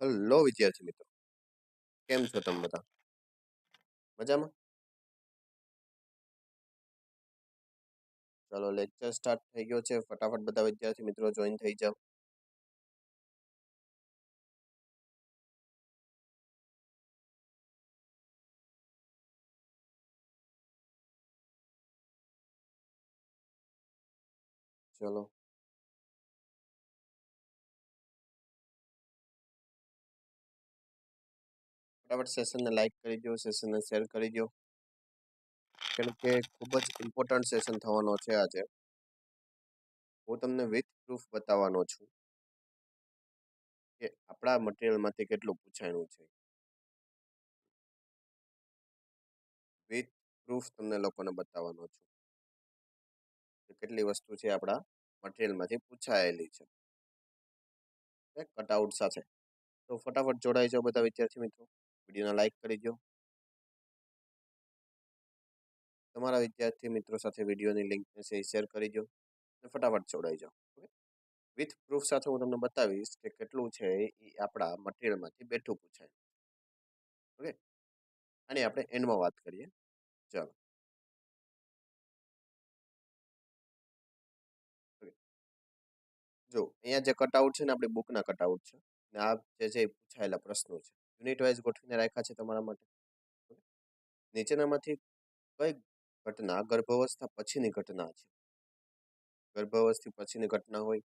Hello, વિદ્યાર્થી મિત્રો. કેમ છો તમે બધા? મજામાં? ચાલો લેક્ચર સ્ટાર્ટ થઈ ગયો છે. ફટાફટ બધા વિદ્યાર્થી મિત્રો જોઈન થઈ જાઓ. ચલો. ફટાફટ સેશનને લાઇક કરી દો સેશનને શેર કરી દો કેમ કે ખૂબ જ ઇમ્પોર્ટન્ટ સેશન થવાનો છે આજે. હું તમને વિથ પ્રૂફ બતાવવાનો છું કે આપણા મટીરિયલમાંથી કેટલું પૂછાયનું છે. વિથ પ્રૂફ તમને લોકોને બતાવવાનો છું કેટલી વસ્તુ છે આપણા મટીરિયલમાંથી પૂછાયેલી છે. કટઆઉટ સાથે. તો ફટાફટ જોડાઈ જાઓ બધા વિદ્યાર્થી મિત્રો. વિડીયોને લાઈક કરી દો તમારા વિદ્યાર્થી મિત્રો સાથે વિડીયોની લિંકને શેર કરી દો અને ફટાફટ જોડાઈ જાઓ. ઓકે વિથ પ્રૂફ સાથે હું તમને બતાવીશ કે કેટલું છે એ આપણા મટીરિયલમાંથી બેઠું પૂછાય. ઓકે? અને આપણે એન્ડમાં વાત કરીએ. ચાલો. જો, અહીંયા જે કટઆઉટ છે ને આપણી બુકના કટઆઉટ છે, ને આ જે છે પૂછાયેલા પ્રશ્નો છે. યુનિટ વાઇઝ ગોઠવીને રાખ્યા છે તમારા માટે. નીચેનામાંથી કઈ ઘટના? ગર્ભાવસ્થા પછીની ઘટના છે. ગર્ભાવસ્થા પછીની ઘટના હોય,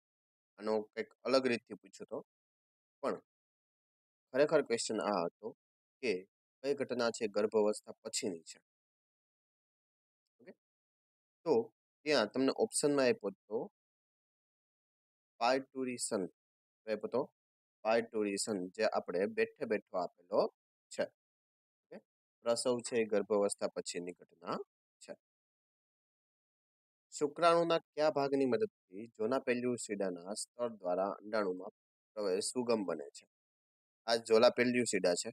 આનો કંઈક અલગ રીતથી પૂછ્યો તો. પણ ખરેખર ક્વેશ્ચન આ હતો કે કઈ ઘટના છે ગર્ભાવસ્થા પછીની છે? ઓકે? તો ત્યાં તમને ઓપ્શનમાં આપ્યો તો, પાર્ટુરિશન આપ્યો તો ટુરિઝમ જે આપણે બેઠે બેઠો આપેલો છે. પ્રસવ છે એ ગર્ભાવસ્થા પછીની ઘટના છે. શુક્રાણુના કયા ભાગની મદદથી જોના પેલ્યુસીડાના સ્તર દ્વારા અંડાણુમાં પ્રવેશ સુગમ બને છે? આ જોલા પેલ્યુસીડા છે.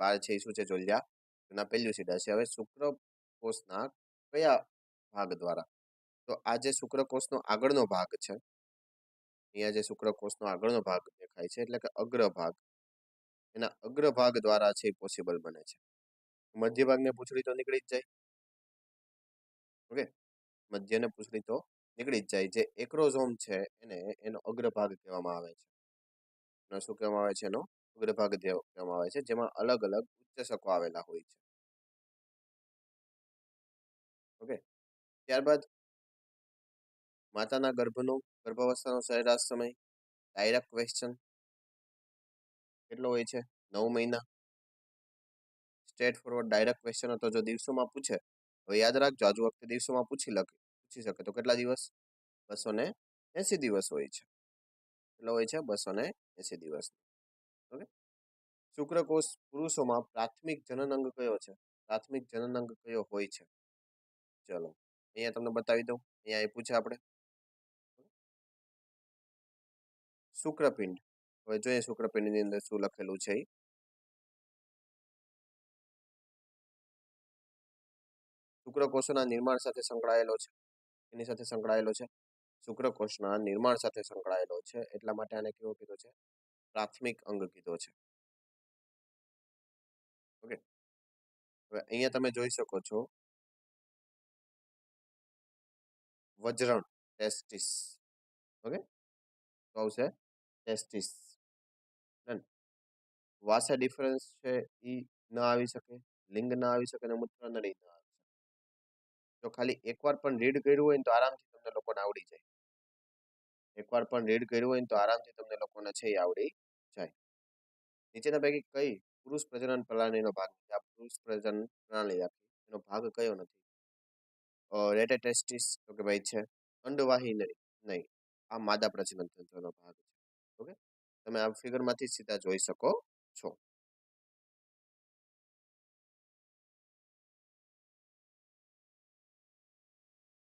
બાર છે, એ શું છે, જોલિયા? જોનાપેલ્યુસિડા છે. હવે શુક્રકોષના કયા ભાગ દ્વારા? તો આ જે શુક્રકોષનો આગળનો ભાગ છે અહીંયા જે શુક્રકોષનો આગળનો ભાગ દેખાય છે, એટલે કે અગ્ર ભાગ એના અગ્રભાગ દ્વારા છે પોસિબલ બને છે. મધ્ય ભાગને પૂછડી તો નીકળી જ જાય. ઓકે? મધ્યને પૂછડી તો નીકળી જ જાય. જે એક્રોઝોમ છે એને, એનો અગ્રભાગ કહેવામાં આવે છે. એનો શું કહેવામાં આવે છે? એનો અગ્રભાગ કહેવામાં આવે છે, જેમાં અલગ અલગ ઉચ્ચસકો આવેલા હોય છે. ઓકે? ત્યારબાદ માતાના ગર્ભનો ગર્ભાવસ્થાનો સરેરાશ સમય ડાયરેક્ટ ક્વેશ્ચન કેટલો હોય છે? નવ મહિના. સ્ટ્રેટ ફોરવર્ડ ડાયરેક્ટ ક્વેશ્ચન હતો જો દિવસોમાં પૂછે હવે યાદ રાખજો, આજુ વખતે દિવસોમાં પૂછી લખે, પૂછી શકે. તો કેટલા દિવસ? બસો ને એંસી દિવસ હોય છે. કેટલો હોય છે? બસો ને એંસી દિવસ. ઓકે? શુક્રકોષ પુરુષોમાં પ્રાથમિક જનન અંગ કયો છે? પ્રાથમિક જનન અંગ કયો હોય છે? ચલો, અહીંયા તમને બતાવી દઉં. અહીંયા એ પૂછે આપણે. શુક્રપિંડ. હવે જોઈએ શુક્રપિંડની અંદર શું લખેલું છે. શુક્રકોષના નિર્માણ સાથે સંકળાયેલો છે. એની સાથે સંકળાયેલો છે. શુક્રકોષના નિર્માણ સાથે સંકળાયેલો છે. એટલા માટે આને કેવો કીધો છે? પ્રાથમિક અંગ કીધો છે. ઓકે. હવે અહીંયા તમે જોઈ શકો છો. વજ્રણ, ટેસ્ટિસ. ઓકે? તો આવશે ટેસ્ટિસ. વાસા ડિફરન્સ છે એ ન આવી શકે, લિંગ ના આવી શકે અને મૂત્ર નળી ન આવી શકે. જો ખાલી એકવાર પણ રીડ કર્યું હોય તો આરામથી તમને લોકોને આવડી જાય. એકવાર પણ રીડ કર્યું હોય તો આરામથી તમને લોકોને છે એ આવડી જાય. નીચેના પૈકી કઈ પુરુષ પ્રજનન પ્રણાલીનો ભાગ નથી? આ પુરુષ પ્રજનન પ્રણાલી આપી એનો ભાગ કયો નથી? રેટેટેસ્ટિસ, તો કે ભાઈ છે, અંડવાહી નહીં નહીં, આ માદા પ્રજનન તંત્રનો ભાગ છે. ઓકે? તમે આ ફિગરમાંથી સીધા જોઈ શકો છો.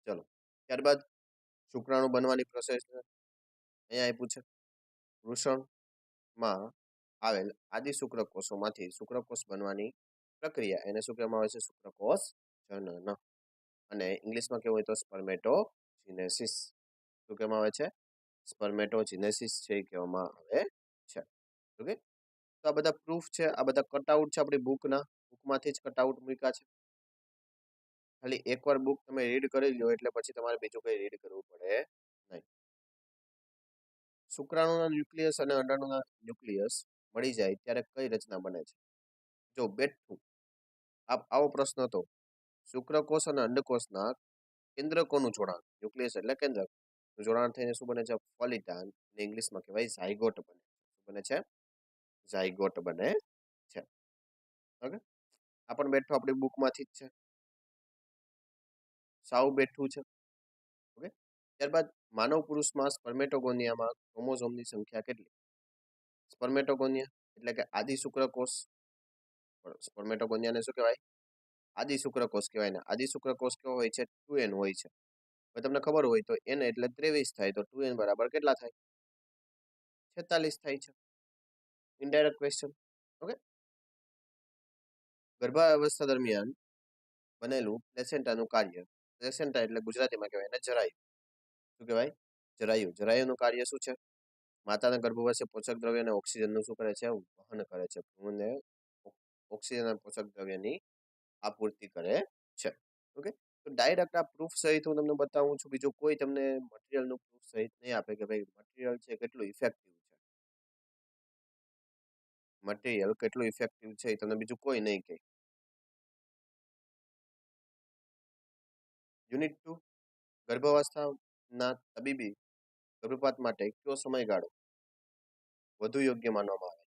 ચલો, ત્યારબાદ શુક્રાણુ બનવાની પ્રોસેસ અહીંયા આપ્યું છે. વૃષણમાં આવેલ આદિ શુક્રકોષોમાંથી શુક્રકોષ બનવાની પ્રક્રિયા, એને શું કહેવામાં આવે છે? શુક્રકોષ જનન. અને ઇંગ્લિશમાં કેવું હોય તો સ્પર્મેટોજીનેસિસ શું કહેવામાં આવે છે? સ્પર્મેટોજીનેસિસ છે કહેવામાં આવે છે. ઓકે તો આ બધા પ્રૂફ છે, આ બધા કટઆઉટ છે આપણી બુકના બુકમાંથી જ કટઆઉટ મૂક્યા છે. ખાલી એકવાર બુક તમે રીડ કરી લો એટલે પછી તમારે બીજું કંઈ રીડ કરવું પડે નહીં. શુક્રાણુના ન્યુક્લિયસ અને અંડાણુના ન્યુક્લિયસ મળી જાય ત્યારે કઈ રચના બને છે? જો બેઠું આવો પ્રશ્ન હતો. શુક્રકોષ અને અંડકોષના કેન્દ્રકોનું જોડાણ ન્યુક્લિયસ એટલે કેન્દ્રક. જોડાણ થઈને શું બને છે? ફોલિટાન ને ઇંગ્લિશમાં કહેવાય ઝાયગોટ બને. બને છે? ઝાયગોટ બને છે. ઓકે? આ પણ બેઠું આપણી બુકમાંથી જ છે. સાવ બેઠું છે. ઓકે? ત્યારબાદ માનવ પુરુષમાં સ્પર્મેટોગોનિયામાં ક્રોમોઝોમની સંખ્યા કેટલી? સ્પર્મેટોગોનિયા એટલે કે આદિ શુક્રકોષ સ્પર્મેટોગોનિયાને શું કહેવાય? આદિ શુક્રકોષ કહેવાય ને આદિ શુક્રકોષ કેવો હોય છે? ટુ એન હોય છે. તમને ખબર હોય તો એન એટલે ત્રેવીસ થાય તો ટુ એન બરાબર કેટલા થાય? છેતાલીસ થાય છે. ઇનડાયરેક્ટ ક્વેશ્ચન ઓકે ગર્ભાવસ્થા દરમિયાન બનેલું પ્લેસેન્ટાનું કાર્ય. પ્લેસેન્ટા એટલે ગુજરાતીમાં કહેવાય એને જરાયું. શું કહેવાય? જરાયું. જરાયુનું કાર્ય શું છે? માતાના ગર્ભવાસે પોષક દ્રવ્ય અને ઓક્સિજનનું શું કરે છે? વહન કરે છે. ભ્રૂણને ઓક્સિજન અને પોષક દ્રવ્યની આપૂર્તિ કરે છે. ઓકે તો ડાયરેક્ટ આ પ્રૂફ સહિત હું તમને બતાવું છું. બીજું કોઈ તમને મટીરિયલનું પ્રૂફ સહિત નહીં આપે કે ભાઈ મટીરિયલ છે કેટલું ઇફેક્ટિવ છે. મટીરિયલ કેટલું ઇફેક્ટિવ છે એ તમને બીજું કોઈ નહીં કહે. યુનિટ ટુ ગર્ભાવસ્થાના તબીબી ગર્ભપાત માટે કયો સમયગાળો વધુ યોગ્ય માનવામાં આવે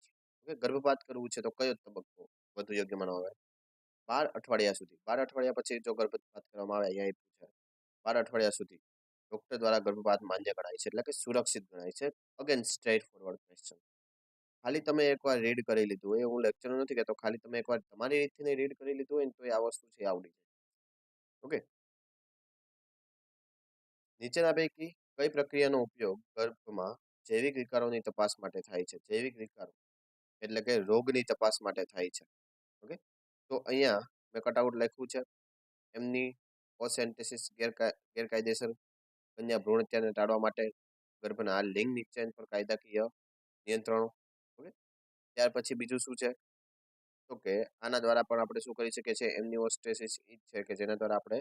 છે? ગર્ભપાત કરવું છે તો કયો તબક્કો વધુ યોગ્ય માનવામાં આવે? બાર અઠવાડિયા સુધી. બાર અઠવાડિયા પછી જો ગર્ભપાત કરવામાં આવે, અહીંયા આપ્યું છે. બાર અઠવાડિયા સુધી ડોક્ટર દ્વારા ગર્ભપાત માન્ય ગણાય છે, એટલે કે સુરક્ષિત ગણાય છે. અગેન સ્ટ્રેટ ફોરવર્ડ ક્વેશ્ચન ખાલી તમે એકવાર રીડ કરી લીધું હોય હું લેક્ચર નથી કહેતો ખાલી તમે એકવાર તમારી રીતથી રીડ કરી લીધું હોય ને, તો આ વસ્તુ છે આવડી જાય. ઓકે નીચેના પૈકી કઈ પ્રક્રિયાનો ઉપયોગ ગર્ભમાં જૈવિક વિકારોની તપાસ માટે થાય છે? જૈવિક વિકારો, એટલે કે રોગની તપાસ માટે થાય છે. ઓકે તો અહીંયા મેં કટઆઉટ લખ્યું છે. એમની ઓસેન્ટેસિસ ગેરકાયદેસર કન્યા ભ્રૂણ હત્યાને ટાળવા માટે ગર્ભના લિંગ નિશ્ચયન પર કાયદાકીય નિયંત્રણો, ઓકે? ત્યાર પછી બીજું શું છે? તો કે આના દ્વારા પણ આપણે શું કરી શકીએ છીએ? એમની ઓસ્ટેસિસ એ છે કે જેના દ્વારા આપણે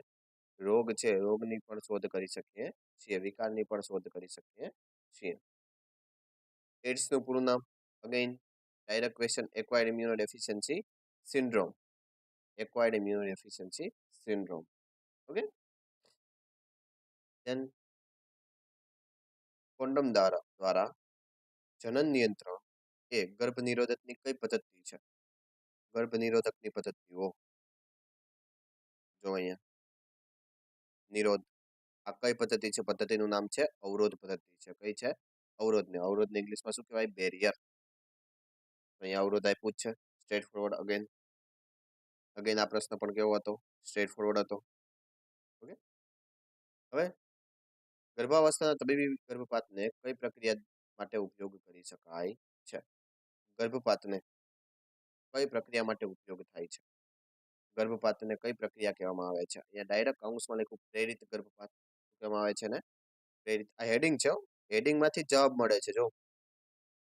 રોગ છે, રોગની પણ શોધ કરી શકીએ છીએ, વિકારની પણ શોધ કરી શકીએ છીએ. એડ્સનું પૂરું નામ again direct question acquired immuno deficiency syndrome acquired immune deficiency syndrome. Okay then condom દ્વારા દ્વારા જનન નિયંત્રણ એ ગર્ભ નિરોધકની કઈ પદ્ધતિ છે ગર્ભ નિરોધકની પદ્ધતિઓ જો અહીંયા નિરોધ આ કઈ પદ્ધતિ છે પદ્ધતિનું નામ છે અવરોધ પદ્ધતિ છે કઈ છે અવરોધને અવરોધને ઇંગ્લિશમાં શું કહેવાય બેરિયર અહીંયા અવરોધ આપ્યું છે સ્ટ્રેટ ફોરવર્ડ અગેન અગેન આ પ્રશ્ન પણ કેવો હતો? સ્ટ્રેટ ફોરવર્ડ હતો. ઓકે? હવે ગર્ભાવસ્થાના તબીબી ગર્ભપાતને કઈ પ્રક્રિયા માટે ઉપયોગ કરી શકાય છે? ગર્ભપાતને કઈ પ્રક્રિયા માટે ઉપયોગ થાય છે? ગર્ભપાતને કઈ પ્રક્રિયા કહેવામાં આવે છે? અહીંયા ડાયરેક્ટ અંશમાં લખ્યું પ્રેરિત ગર્ભપાત કહેવામાં આવે છે ને? પ્રેરિત, આ હેડિંગ છે હેડિંગમાંથી જવાબ મળે છે, જો.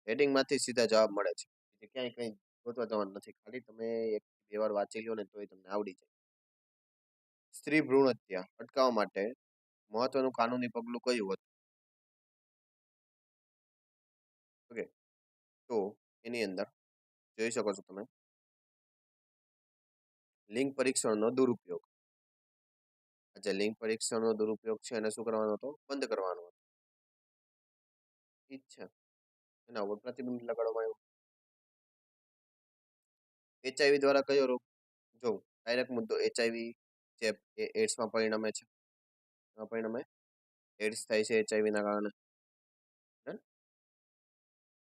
હેડિંગમાંથી સીધા જવાબ મળે છે. ક્યાંય કંઈ ગોતવા જવાનું નથી. ખાલી તમે એક બે વાર વાંચી લો ને તોય તમને આવડી જાય. સ્ત્રી ભ્રૂણ હત્યા અટકાવવા માટે મહત્વનું કાનૂની પગલું કયું હતું? ઓકે તો એની અંદર જોઈ શકો છો તમે. લિંગ પરીક્ષણનો દુરુપયોગ. જે લિંગ પરીક્ષણનો દુરુપયોગ છે એને શું કરવાનો હતો? બંધ કરવાનો હતો. ઠીક છે. એના ઉપર પ્રતિબંધ લગાડવામાં આવ્યો. એચઆઈવી દ્વારા કયો રોગ? જો ડાયરેક્ટ મુદ્દો એચઆઈવી ચેપ એ એડ્સમાં પરિણમે છે. પરિણમે એડ્સ થાય છે એચઆઈવીના કારણે.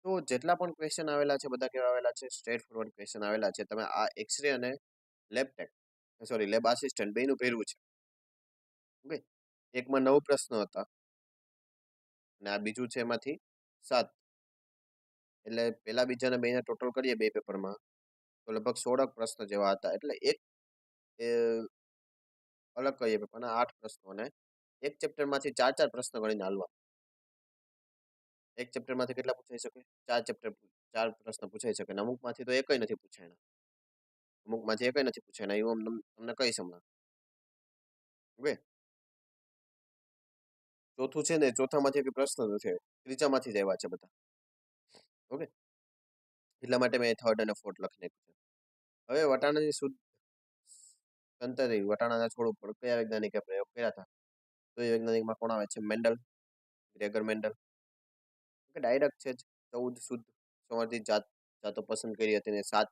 તો જેટલા પણ ક્વેશ્ચન આવેલા છે, બધા કેવા આવેલા છે? સ્ટ્રેટ ફોરવર્ડ ક્વેશ્ચન આવેલા છે. તમે આ એક્સરે અને lab tech sorry lab assistant બેનું ભેરવું છે. ઓકે? એકમાં નવ પ્રશ્નો હતા. અને આ બીજું છે એમાંથી સાત. એટલે પહેલા બીજાને બેના ટોટલ કરીએ બે પેપરમાં તો લગભગ સોળક પ્રશ્ન જેવા હતા. એટલે એક અલગ કહીએ પણ આઠ પ્રશ્નો અને એક ચેપ્ટરમાંથી ચાર ચાર પ્રશ્ન ગણીને હાલવા. એક ચેપ્ટરમાંથી કેટલા પૂછાઈ શકે? ચાર ચેપ્ટર ચાર પ્રશ્ન પૂછાઈ શકે અને અમુકમાંથી તો એકય નથી પૂછાયના. અમુકમાંથી એકય નથી પૂછાયના, એવું તમને કહીશ હમણાં ઓકે? ચોથું છે ને, ચોથામાંથી એક પ્રશ્ન નથી. ત્રીજામાંથી જ આવ્યા છે બધા. ઓકે? એટલા માટે મેં થર્ડ અને ફોર્થ લખી નાખ્યું છે. હવે વટાણાની શુદ્ધ સંતરી વટાણાના છોડ ઉપર કયા વૈજ્ઞાનિકે પ્રયોગ કર્યા હતા? તો એ વૈજ્ઞાનિકમાં કોણ આવે છે? Mendel, Gregor Mendel. ડાયરેક્ટ છે જ ચૌદ શુદ્ધ સંવર્ધિત જાત, જાતો પસંદ કરી હતી ને સાત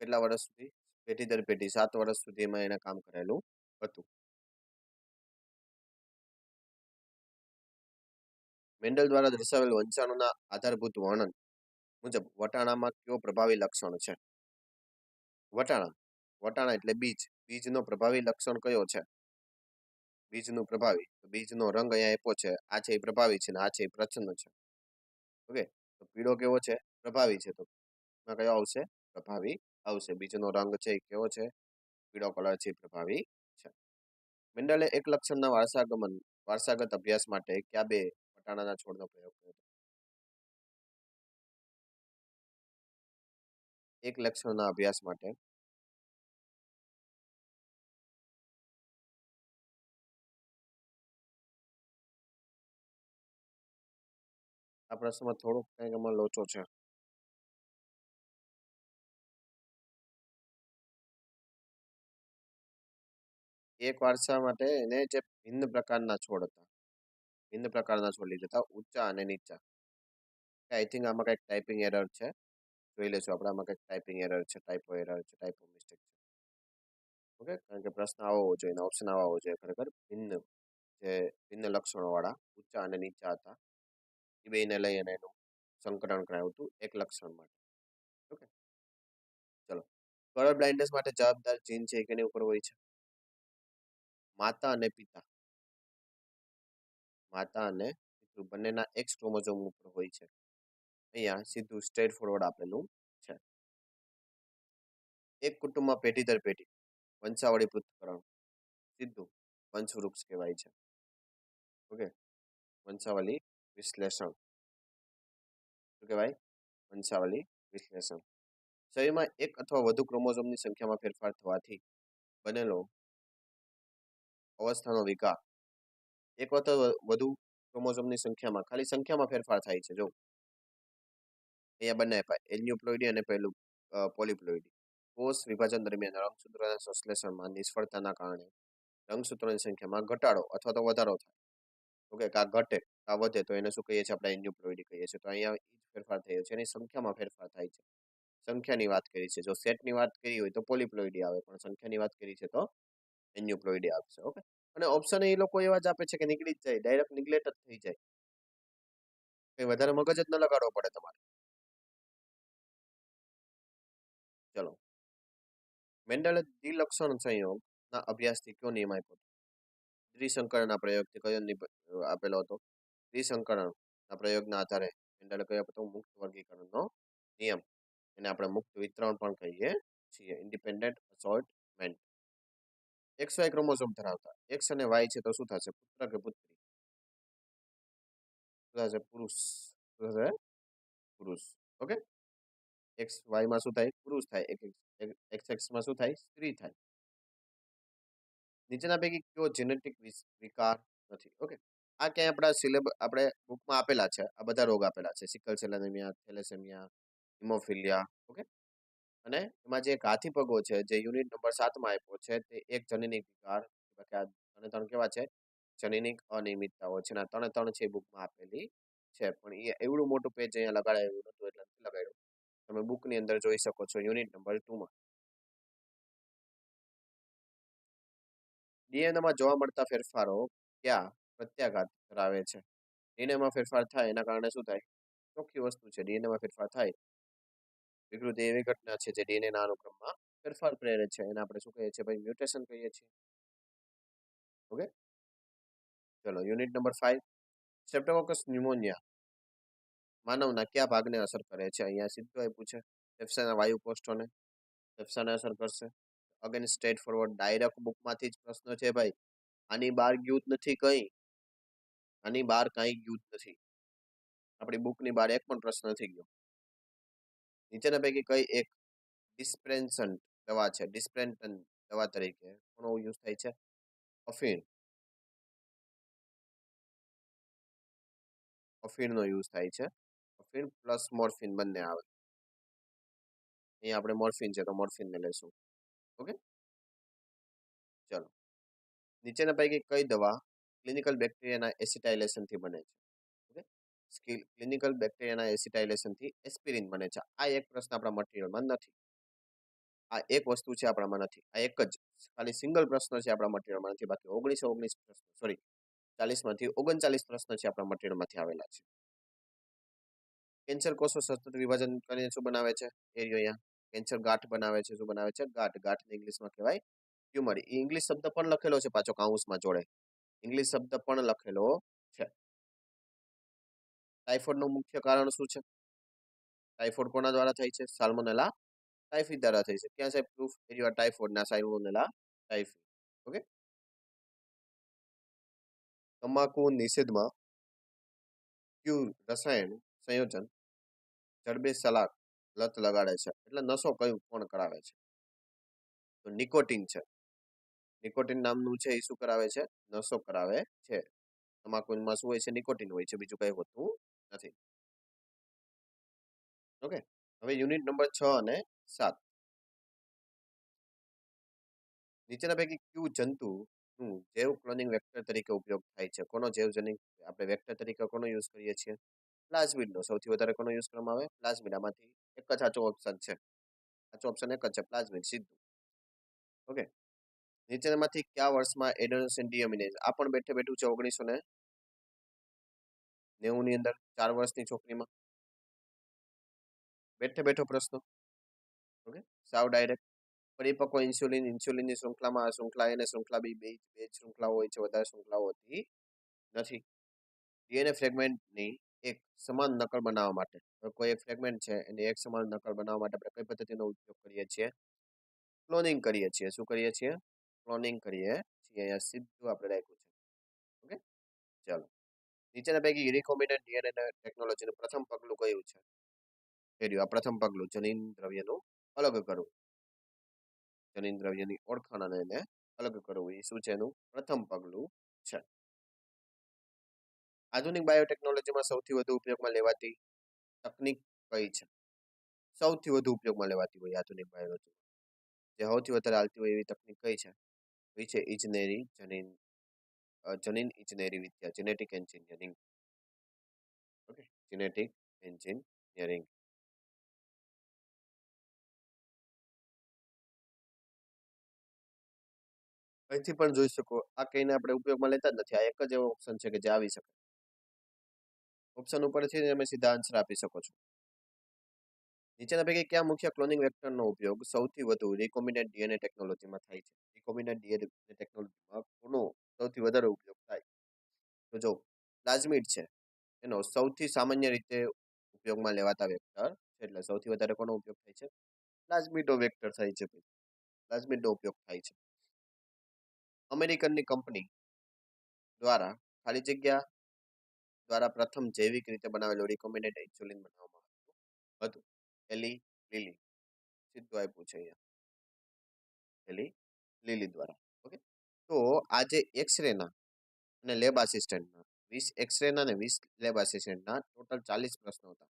કેટલા વર્ષ સુધી? પેઢી દર પેઢી સાત વર્ષ સુધી એમાં એને કામ કરેલું હતું. મેન્ડલ દ્વારા દર્શાવેલ વંચાણોના આધારભૂત વર્ણન મુજબ વટાણામાં કયો પ્રભાવી લક્ષણ છે? વટાણા વટાણા એટલે બીજ. બીજનો પ્રભાવી લક્ષણ કયો છે? બીજનું પ્રભાવી. બીજનો રંગ અહીંયા આપ્યો છે. આ છે એ પ્રભાવી છે ને આ છે એ પ્રચ્છન્ન છે. ઓકે? તો પીળો કેવો છે? પ્રભાવી છે. તો એમાં કયો આવશે? પ્રભાવી આવશે. બીજનો રંગ છે એ કેવો છે? પીળો કલર છે એ પ્રભાવી છે. મેન્ડલે એક લક્ષણના વારસાગમન, વારસાગત અભ્યાસ માટે ક્યાં બે વટાણાના છોડનો પ્રયોગ કર્યો? હતો? એક લક્ષણના અભ્યાસ માટે. આ પ્રશ્નમાં થોડુંક કંઈક એમાં લોચો છે. એક વારસા માટે? એને જે ભિન્ન પ્રકારના છોડ હતા. ભિન્ન પ્રકારના છોડ લીધા હતા, ઊંચા અને નીચા. આઈ થિંક આમાં કંઈક ટાઈપિંગ એરર છે. જોઈ લેશું આપણે આમાં કંઈક ટાઈપિંગ એરર છે ટાઈપો એરર છે ટાઈપો મિસ્ટેક છે. ઓકે? કારણ કે પ્રશ્ન આવો હોવો જોઈએ ઓપ્શન આવા હોવો જોઈએ ખરેખર. ભિન્ન, જે ભિન્ન લક્ષણોવાળા, ઊંચા અને નીચા હતા, એ બેને લઈ અને એનું સંકલન કરાયું હતું એક લક્ષણ માટે. ઓકે? ચલો. કલર બ્લાઇન્ડનેસ માટે જવાબદાર જીન છે એ કેની ઉપર હોય છે? માતા અને પિતા. માતા અને પિતૃ. બંનેના એક્સ ક્રોમોઝોમ ઉપર હોય છે. અહીંયા સીધું સ્ટ્રેટ ફોરવર્ડ આપેલું છે. એક કુટુંબમાં પેઢી દર પેઢી વંશાવળી પૃથ્થકરણ સીધું વંશવૃક્ષ કહેવાય છે. ઓકે? વંશાવલી વિશ્લેષણ. શું કહેવાય? વંશાવલી વિશ્લેષણ. શરીરમાં એક અથવા વધુ ક્રોમોઝોમની સંખ્યામાં ફેરફાર થવાથી બનેલો અવસ્થાનો વિકાર. એક અથવા વધુ ક્રોમોઝોમની સંખ્યામાં, ખાલી સંખ્યામાં ફેરફાર થાય છે, જો અહીંયા બંને આપ્યા એલ્યુપ્લોઇડી અને પેલું પોલિપ્લોઇડી. કોષ વિભાજન દરમિયાન રંગસૂત્રોના સંશ્લેષણમાં નિષ્ફળતાના કારણે રંગસૂત્રોની સંખ્યામાં ઘટાડો અથવા તો વધારો થાય. ઓકે, કા ઘટે, કા વધે, તો એને શું કહીએ છીએ આપણે એન્યુપ્લોઇડી કહીએ છીએ. તો અહીંયા ફેરફાર થયો છે એની સંખ્યામાં ફેરફાર થાય છે. સંખ્યાની વાત કરી છે. જો સેટની વાત કરી હોય તો પોલિપ્લોઇડી આવે, પણ સંખ્યાની વાત કરી છે તો એન્યુપ્લોઇડી આવશે. ઓકે? અને ઓપ્શન એ લોકો એવા જ આપે છે કે નીકળી જ જાય, ડાયરેક્ટ નિગ્લેટ જ થઈ જાય. કંઈ વધારે મગજ જ ન લગાડવો પડે તમારે. ચલો. મેન્ડલે દ્વિલક્ષણ સંયોગના અભ્યાસથી કયો નિયમ આપ્યો દ્વિસંકરણના પ્રયોગથી કયો આપેલો હતો? દ્વિસંકરણના પ્રયોગના આધારે મેન્ડલે કયો હતો મુક્ત વર્ગીકરણનો નિયમ. એને આપણે મુક્ત વિતરણ પણ કહીએ છીએ. Independent assortment X, Y chromosome ધરાવતા. એક્સ અને વાય છે તો શું થશે? પુત્ર કે પુત્રી? શું થશે? પુરુષ. શું થશે? પુરુષ. ઓકે? એક્સ વાયમાં શું થાય? પુરુષ થાય. એક્સ એક્સમાં શું થાય? સ્ત્રી થાય. નીચેના પૈકી કયો જેનેટિક વિકાર નથી? ઓકે આ ક્યાંય આપણા સિલેબ આપણે બુકમાં આપેલા છે. આ બધા રોગ આપેલા છે. Sickle cell thalassaemia haemophilia okay અને એમાં જે એક પગો છે, જે યુનિટ નંબર સાતમાં આપ્યો છે, તે એક જનનિક વિકાર આ ત્રણે કેવા છે? જનનિક અનિયમિતતાઓ છે. અને ત્રણે ત્રણ છે બુકમાં આપેલી છે. પણ એ એવડું મોટું પેજ અહીંયા લગાડાયું નતું એટલે લગાડ્યું. તમે બુકની અંદર જોઈ શકો છો યુનિટ નંબર ટુમાં. ડીએનએમાં જોવા મળતા ફેરફારો ક્યાં પ્રત્યાઘાત ધરાવે છે? ડીએનએમાં ફેરફાર થાય એના કારણે શું થાય? ચોખ્ખી વસ્તુ છે, ડીએનએમાં ફેરફાર થાય. વિકૃતિ એવી ઘટના છે જે ડીએનએના અનુક્રમમાં ફેરફાર પ્રેરે છે. એને આપણે શું કહીએ છીએ ભાઈ? મ્યુટેશન કહીએ છીએ. ઓકે? ચલો, unit number five. Streptococcus pneumonia માનવના કયા ભાગને અસર કરે છે? અહીંયા સીધું આપ્યું છે ફેફસાના વાયુ કોષ્ઠોને ફેફસાને અસર કરશે? અગેન સ્ટ્રેટ ફોરવર્ડ ડાયરેક્ટ બુકમાંથી જ પ્રશ્ન છે ભાઈ. આની બહાર ગયું નથી કંઈ. આની બહાર કાંઈ ગયું નથી. આપણી બુકની બહાર એક પણ પ્રશ્ન નથી ગયો. નીચેના પૈકી કઈ એક ડિસ્પ્રેન્સન દવા છે? ડિસ્પ્રેન્ટન દવા તરીકે કોનો યુઝ થાય છે? અફીણ. અફીણનો યુઝ થાય છે. અફીણ પ્લસ મોર્ફિન બંને આવે. અહીંયા આપણે મોર્ફિન છે તો મોર્ફિનને લેશું ઓકે? ચલો. નીચેના પૈકી કઈ દવા ક્લિનિકલ બેક્ટેરિયાના એસિટાઇલેશનથી બને છે? ઓકે? ક્લિનિકલ બેક્ટેરિયાના એસિટાઇલેશનથી એસ્પિરિન બને છે. આ એક પ્રશ્ન આપણા મટીરિયલમાં નથી. આ એક વસ્તુ છે આપણામાં નથી. આ એક જ. ખાલી સિંગલ પ્રશ્ન છે આપણા મટીરિયલમાં નથી. બાકી ઓગણીસો ઓગણીસ પ્રશ્ન સોરી ચાલીસમાંથી ઓગણચાલીસ પ્રશ્ન છે આપણા મટીરિયલમાંથી આવેલા છે. કેન્સર કોષો સતત વિભાજન કરીને શું બનાવે છે? એ અહીંયા. કેન્સર ગાંઠ બનાવે છે, શું બનાવે છે? ગાંઠ. ગાંઠને ઇંગ્લિશમાં કહેવાય ટ્યુમર. ઇંગ્લિશ શબ્દ પણ લખેલો છે પાછો કાઉન્સમાં જોડે. ઇંગ્લિશ શબ્દ પણ લખેલો છે. ટાઇફોઇડનું મુખ્ય કારણ શું છે? ટાઇફોઇડ કોના દ્વારા થાય છે? સાલ્મોનેલા ટાઇફી દ્વારા થઈ છે. ક્યાં સાહેબ પ્રૂફ એરિયા ટાઇફોઇડના સાલ્મોનેલા ટાઇફી ઓકે? તમાકુ નિષેધમાં ક્યુ રસાયણ સંયોજન જડબે સલાક લત લગાડે છે એટલે નશો કયું કોણ કરાવે છે? તો નિકોટિન છે. નિકોટિન નામનું છે, એ શું કરાવે છે? નશો કરાવે છે. તમાકુમાં શું હોય છે? નિકોટિન હોય છે. બીજું કઈ હોતું નથી. ઓકે. હવે યુનિટ નંબર છ અને સાત. નીચેના પૈકી ક્યુ જંતુ નું જૈવ ક્લોનિંગ વેક્ટર તરીકે ઉપયોગ થાય છે? કોનો જૈવજનિક આપણે વેક્ટર તરીકે કોનો યુઝ કરીએ છીએ? પ્લાઝમિડનો સૌથી વધારે કોનો યુઝ કરવામાં આવે? પ્લાઝમિડ આમાંથી એક જ સાચો ઓપ્શન છે. સાચો ઓપ્શન એક જ છે પ્લાઝમિડ સીધું. ઓકે. નીચેનામાંથી કયા વર્ષમાં એડેનોસિન ડીએમિનેજ આ પણ બેઠે બેઠું છે ઓગણીસો ને નેવું ની અંદર, ચાર વર્ષની છોકરીમાં. બેઠે બેઠો પ્રશ્ન. ઓકે. સાવ ડાયરેક્ટ. પરિપક્વ ઇન્સ્યુલિન, ઇન્સ્યુલિનની શૃંખલામાં શૃંખલા એને શૃંખલા બી બે બે શૃંખલાઓ હોય છે, વધારે શૃંખલાઓ હોતી નથી. ડીએનએ ફ્રેગમેન્ટની એક સમાન નકલ બનાવવા માટે. કોઈ એક ફ્રેગમેન્ટ છે, એને એક સમાન નકલ બનાવવા માટે આપણે કઈ પદ્ધતિનો ઉપયોગ કરીએ છીએ? ક્લોનિંગ કરીએ છીએ. શું કરીએ છીએ? ક્લોનિંગ કરીએ છીએ. અહીંયા સીધું આપણે રાખ્યું છે. ઓકે? ચાલો. નીચેના પૈકી રિકોમ્બિનેન્ટ ડીએનએ ટેકનોલોજીનું પ્રથમ પગલું કયું છે? એ રહ્યું, આ પ્રથમ પગલું, જનીન દ્રવ્યનું અલગ કરવું જનીન દ્રવ્યની ઓળખાણ અને એને અલગ કરવું એ શું છે એનું? પ્રથમ પગલું છે. આધુનિક બાયોટેકનોલોજીમાં સૌથી વધુ ઉપયોગમાં લેવાતી તકનીક કઈ છે? સૌથી વધુ ઉપયોગમાં લેવાતી હોય આધુનિક બાયોલોજીમાં જે સૌથી વધારે હાલતી હોય એવી તકનીક કઈ છે? એ છે ઇજનેરી જનીન જનીન ઇજનેરી વિદ્યા genetic engineering okay genetic engineering અહીંથી પણ જોઈ શકો, આ કહીને આપણે ઉપયોગમાં લેતા જ નથી. આ એક જ એવો ઓપ્શન છે કે જે આવી શકે. ઓપ્શન ઉપરથી તમે સીધા આન્સર આપી શકો છો. નીચેના પૈકી કયા મુખ્ય ક્લોનિંગ વેક્ટરનો ઉપયોગ સૌથી વધુ રિકોમ્બિનેન્ટ ડીએનએ ટેકનોલોજીમાં થાય છે? રિકોમ્બિનેન્ટ ડીએનએ ટેકનોલોજીમાં કોનો સૌથી વધારે ઉપયોગ થાય? તો જો પ્લાઝમિડ છે, એનો સૌથી સામાન્ય રીતે ઉપયોગમાં લેવાતા વેક્ટર છે, એટલે સૌથી વધારે કોનો ઉપયોગ થાય છે? પ્લાઝમિડો વેક્ટર થાય છે પ્લાઝમિડનો ઉપયોગ થાય છે. અમેરિકનની કંપની દ્વારા ખાલી જગ્યા દ્વારા પ્રથમ જૈવિક રીતે બનાવેલું રિકોમ્બિનેન્ટ ઇન્સ્યુલિન બનાવવામાં આવ્યું હતું. એલી લીલી, સીધું આપ્યું છે અહીંયા. એલી લીલી દ્વારા, ઓકે? તો આજે એક્સરેના અને લેબ આસિસ્ટન્ટના વીસ એક્સરેના અને વીસ લેબ આસિસ્ટન્ટના ટોટલ ચાલીસ પ્રશ્નો હતા.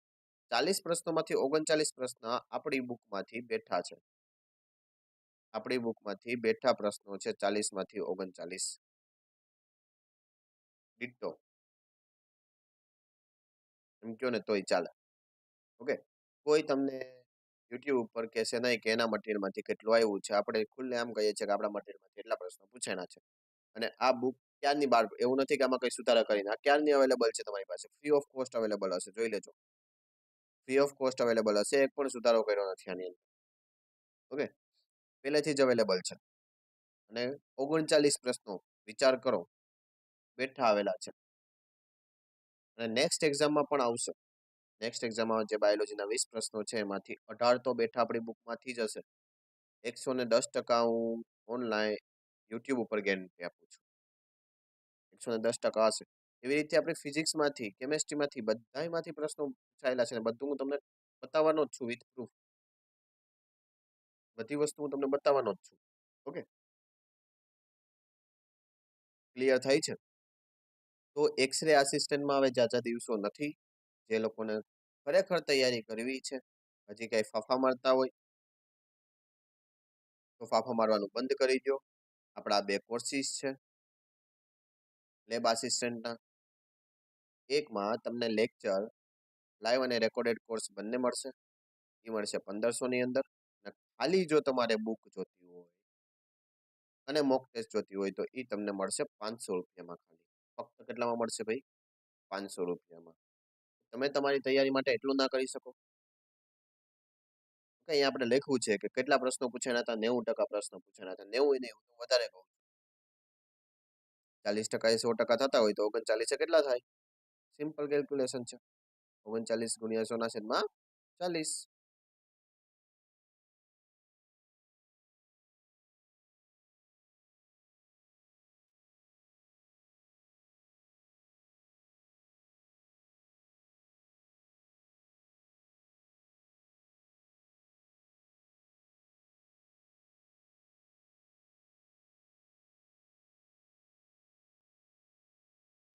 ચાલીસ પ્રશ્નોમાંથી ઓગણચાલીસ પ્રશ્ન આપણી બુકમાંથી બેઠા છે. આપણી બુકમાંથી બેઠા પ્રશ્નો છે ચાલીસમાંથી ઓગણચાલીસ. ડિટ્ટો એમ કહો ને તોય ચાલે. ઓકે? કોઈ તમને યુટ્યુબ ઉપર કહેશે નહીં કે એના મટીરિયલમાંથી કેટલું આવ્યું છે, આપણે ખુલ્લે આમ કહીએ છીએ કે આપણા મટીરિયલમાંથી એટલા પ્રશ્નો પૂછેના છે. અને આ બુક ક્યારની બાર એવું નથી કે આમાં કંઈ સુધારા કરીને. આ ક્યારની અવેલેબલ છે તમારી પાસે? ફ્રી ઓફ કોસ્ટ અવેલેબલ હશે, જોઈ લેજો. ફ્રી ઓફ કોસ્ટ અવેલેબલ હશે, એક પણ સુધારો કર્યો નથી આની અંદર. ઓકે? પહેલેથી જ અવેલેબલ છે. અને ઓગણચાલીસ પ્રશ્નો વિચાર કરો. બેઠા આવેલા છે. અને નેક્સ્ટ એક્ઝામમાં પણ આવશે. નેક્સ્ટ એક્ઝામમાં જે બાયોલોજીના વીસ પ્રશ્નો છે, એમાંથી અઢાર તો બેઠા આપણી બુકમાંથી જ હશે. એકસો ને દસ ટકા હું ઓનલાઈન યુટ્યુબ ઉપર ગેરંટી આપું છું. એકસો ને દસ ટકા હશે. એવી રીતે આપણે ફિઝિક્સમાંથી કેમેસ્ટ્રીમાંથી બધાયમાંથી પ્રશ્નો પૂછાયેલા છે અને બધું હું તમને બતાવવાનો જ છું વિથ પ્રૂફ બધી વસ્તુ હું તમને બતાવવાનો જ છું. ઓકે ક્લિયર થાય છે? તો એક્સરે આસિસ્ટન્ટમાં હવે જાજા દિવસો નથી. જે લોકોને ખરેખર તૈયારી કરવી છે. હજી કાંઈ ફાફા મારતા હોય તો ફાફા મારવાનું બંધ કરી દો આપણા બે કોર્સિસ છે. લેબ આસિસ્ટન્ટના એકમાં તમને લેક્ચર લાઈવ અને રેકોર્ડેડ કોર્સ બંને મળશે. એ મળશે પંદરસોની અંદર. અને ખાલી જો તમારે બુક જોતી હોય અને મોક ટેસ્ટ જોતી હોય તો એ તમને મળશે પાંચસો રૂપિયામાં ખાલી. ફક્ત કેટલામાં મળશે ભાઈ? પાંચસો રૂપિયામાં. તમે તમારી તૈયારી માટે એટલું ના કરી શકો. કંઈ આપણે લખ્યું છે કે કેટલા પ્રશ્નો પૂછાયા હતા? નેવું ટકા પ્રશ્નો પૂછાયા હતા. નેવું નહીં હું વધારે કહું ચાલીસ ટકા એ સો ટકા થતા હોય તો ઓગણચાલીસે કેટલા થાય? સિમ્પલ કેલ્ક્યુલેશન છે. ઓગણચાલીસ ગુણ્યા સોના છેદમાં ચાલીસ.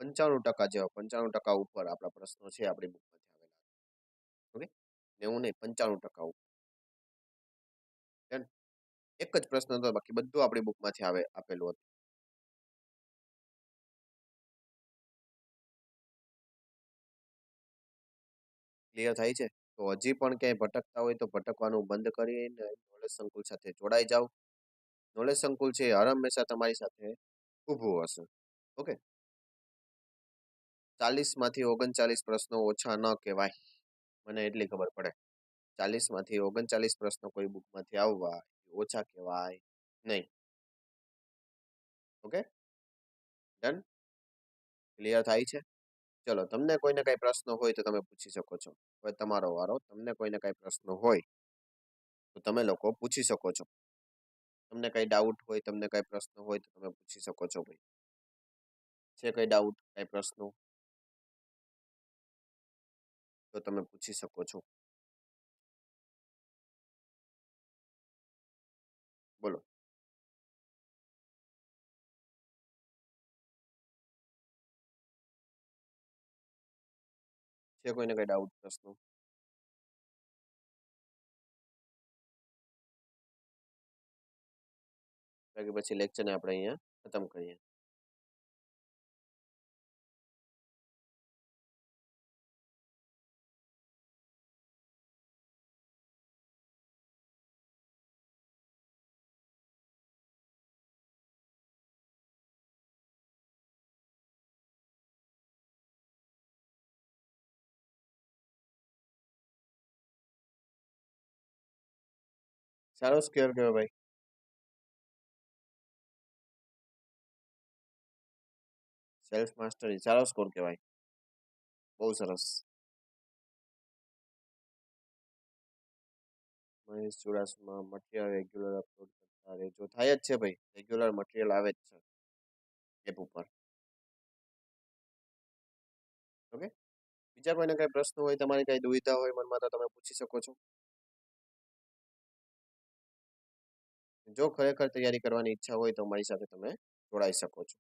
પંચાણું ટકા જેવા પંચાણું ટકા ઉપર આપણા પ્રશ્નો છે, આપણી બુકમાંથી આવેલા. ઓકે? નેવું નહીં, પંચાણું ટકા ઉપર. એક જ પ્રશ્ન હતો, બાકી બધું આપણી બુકમાંથી આવે, આપેલું હતું. ક્લિયર થાય છે? તો હજી પણ ક્યાંય ભટકતા હોય તો ભટકવાનું બંધ કરીને નોલેજ સંકુલ સાથે જોડાઈ જાઓ. નોલેજ સંકુલ છે હર હંમેશા તમારી સાથે ઊભું હશે. ઓકે? ચાલીસમાંથી ઓગણચાલીસ પ્રશ્નો ઓછા ન કહેવાય. મને એટલી ખબર પડે. ચાલીસમાંથી ઓગણચાલીસ પ્રશ્નો કોઈ બુકમાંથી આવવા, ઓછા કહેવાય નહીં. ઓકે? ડન? ક્લિયર થાય છે? ચલો, તમને કોઈને કઈ પ્રશ્ન હોય તો તમે પૂછી શકો છો. હવે તમારો વારો, તમને કોઈને કાંઈ પ્રશ્ન હોય તો તમે લોકો પૂછી શકો છો. તમને કઈ ડાઉટ હોય, તમને કઈ પ્રશ્ન હોય તો તમે પૂછી શકો છો ભાઈ. છે કંઈ ડાઉટ કઈ પ્રશ્નો? તો તમે પૂછી શકો છો બોલો છે કોઈને કઈ ડાઉટ પ્રશ્નો બાકી પછી લેક્ચરને આપણે અહીંયા ખતમ કરીએ સારો સ્કેર ગયો ભાઈ. સેલ્ફ માસ્ટરી સારો સ્કોર કહેવાય. બહુ સરસ. Mahesh Chudasama material regular upload કરતા રહેજો. થાય જ છે ભાઈ. રેગ્યુલર મટીરિયલ આવે જ છે. એપ ઉપર. ઓકે? બીજા કોઈને કઈ પ્રશ્ન હોય, તમારી કઈ દુવિધા હોય, મનમાં તો તમે પૂછી શકો છો. જો ખરેખર તૈયારી કરવાની ઈચ્છા હોય તો મારી સાથે તમે જોડાઈ શકો છો.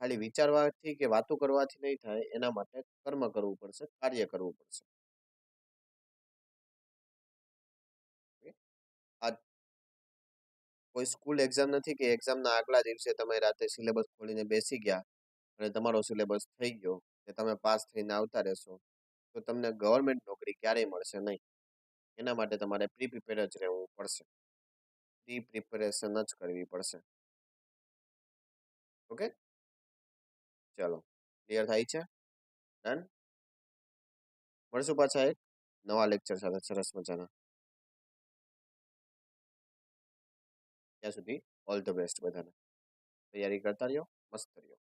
ખાલી વિચારવાથી કે વાતો કરવાથી નહીં થાય, એના માટે કર્મ કરવું પડશે, કાર્ય કરવું પડશે. આ કોઈ સ્કૂલ એક્ઝામ નથી કે એક્ઝામના આગલા દિવસે તમે રાતે સિલેબસ ખોલીને બેસી ગયા અને તમારો સિલેબસ થઈ ગયો કે તમે પાસ થઈને આવતા રહેશો, તો તમને ગવર્મેન્ટ નોકરી ક્યારેય મળશે નહીં. એના માટે તમારે પ્રી પ્રિપેર જ રહેવું પડશે. પ્રી પ્રિપેરેશન જ કરવી પડશે. ઓકે ચલો. ક્લિયર થાય છે? ડન મળશું પાછા એક નવા લેક્ચર સાથે. સરસ મજાના. ત્યાં સુધી ઓલ ધ બેસ્ટ બધાને. તૈયારી કરતા રહ્યો. મસ્ત રહ્યો.